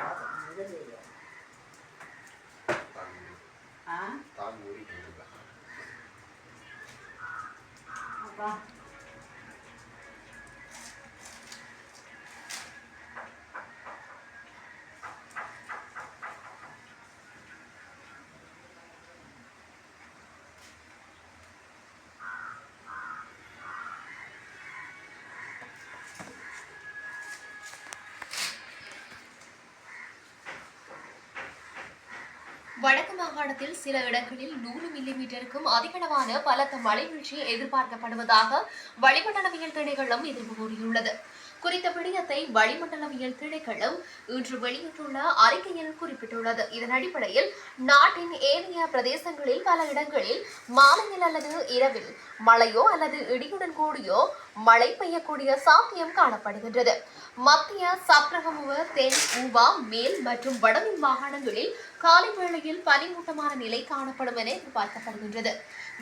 啊？好吧。வடக்கு மாகாணத்தில் சில இடங்களில் நூறு மில்லிமீட்டருக்கும் அதிகளவான பலத்த மழை வீழ்ச்சி எதிர்பார்க்கப்படுவதாக வளிமண்டலவியல் திணைக்களம் எதிர்ப்பு கூறியுள்ளது. குறித்த விடயத்தை வளிமண்டலவியல் திணைக்களம் இன்று வெளியிட்டுள்ள அறிக்கையில் குறிப்பிட்டுள்ளது. இதன் அடிப்படையில் நாட்டின் ஏனைய பிரதேசங்களில் பல இடங்களில் மாலையில் அல்லது இரவில் மழையோ அல்லது இடியுடன் கூடியோ மழை பெய்யக்கூடிய சாத்தியம் காணப்படுகின்றது. மத்திய சப்ரகமுவ தென் ஊவா மேல் மற்றும் வடமின் மாகாணங்களில் காலை வேளையில் பனிமூட்டமான நிலை காணப்படும் என எதிர்பார்க்கப்படுகின்றது.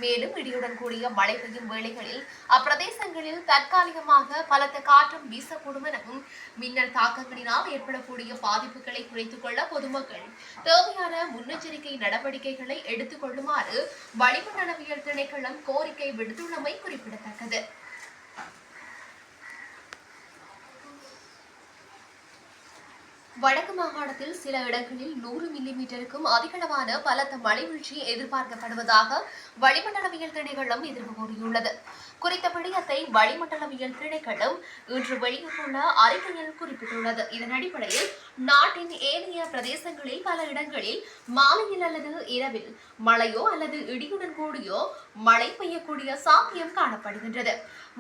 மேலும் இடியுடன் கூடிய மழை பெய்யும் வேளைகளில் அப்பிரதேசங்களில் தற்காலிகமாக பலத்த காற்றும் வீசக்கூடும் எனவும் மின்னல் தாக்கங்களினால் ஏற்படக்கூடிய பாதிப்புகளை குறைத்துக் கொள்ள பொதுமக்கள் தேவையான முன்னெச்சரிக்கை நடவடிக்கைகளை எடுத்துக் கொள்ளுமாறு வளிமண்டலவியல் திணைக்களம் கோரிக்கை விடுத்துள்ளமை குறிப்பிடத்தக்கது. வடக்கு மாகாணத்தில் சில இடங்களில் நூறு மில்லிமீட்டருக்கும் அதிகளவான பலத்த மழை வீழ்ச்சி எதிர்பார்க்கப்படுவதாக வளிமண்டலவியல் திணைக்களம் எதிர்ப்பு கூறியுள்ளது. குறித்த விடயத்தை வளிமண்டலவியல் திணைக்களம் இன்று வெளியிட்டுள்ள அறிக்கையில் குறிப்பிட்டுள்ளது. இதன் அடிப்படையில் நாட்டின் ஏனைய பிரதேசங்களில் பல இடங்களில் மாலையில் அல்லது இரவில் மழையோ அல்லது இடியுடன் கூடியோ மழை பெய்யக்கூடிய சாத்தியம் காணப்படுகின்றது.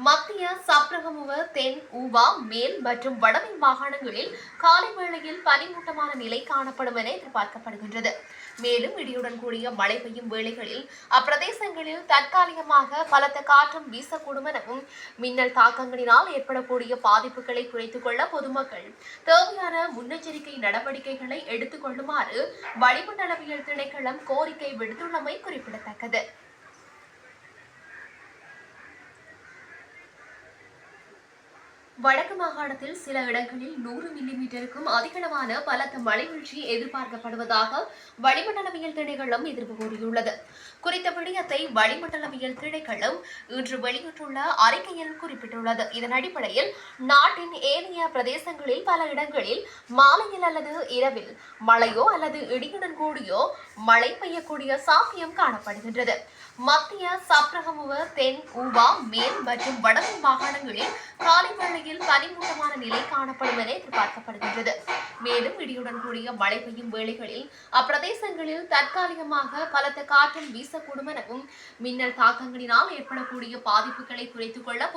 மத்திய சப்ரகமுவ தென் ஊவா மேல் மற்றும் வடமை மாகாணங்களில் காலை வேளையில் பனிமூட்டமான நிலை காணப்படும் என எதிர்பார்க்கப்படுகின்றது. மேலும் இடியுடன் கூடிய மழை பெய்யும் வேளைகளில் அப்பிரதேசங்களில் தற்காலிகமாக பலத்த காற்றும் வீசக்கூடும் எனவும் மின்னல் தாக்கங்களினால் ஏற்படக்கூடிய பாதிப்புகளை குறைத்துக் கொள்ள பொதுமக்கள் தேவையான முன்னெச்சரிக்கை நடவடிக்கைகளை எடுத்துக் கொள்ளுமாறு வளிமண்டலவியல் திணைக்களம் கோரிக்கை விடுத்துள்ளமை குறிப்பிடத்தக்கது. வடக்கு மாகாணத்தில் சில இடங்களில் நூறு மில்லிமீட்டருக்கும் அதிகளவான பலத்த மழைவீழ்ச்சி எதிர்பார்க்கப்படுவதாக வளிமண்டலவியல் திணைக்களம் எதிர்ப்பு கூறியுள்ளது. குறித்த விடயத்தை வளிமண்டலவியல் திணைக்களம் இன்று வெளியிட்டுள்ள அறிக்கையில் குறிப்பிட்டுள்ளது. இதன் அடிப்படையில் நாட்டின் ஏனைய பிரதேசங்களில் பல இடங்களில் மாலையில் அல்லது இரவில் மழையோ அல்லது இடியுடன் கூடியோ மழை பெய்யக்கூடிய சாத்தியம் காணப்படுகின்றது. மத்திய சப்ரகமுவ தென் ஊவா மேல் மற்றும் வடக்கு மாகாணங்களில் காலை வேளையில் பனிமூட்டமான நிலை காணப்படும் என எதிர்பார்க்கப்படுகின்றது. மேலும் இடியுடன் கூடிய மழை பெய்யும் வேளைகளில் அப்பிரதேசங்களில் தற்காலிகமாக பலத்த காற்றும் வீசக்கூடும் எனவும் மின்னல் தாக்கங்களினால் ஏற்படக்கூடிய பாதிப்புகளை குறைத்துக் கொள்ள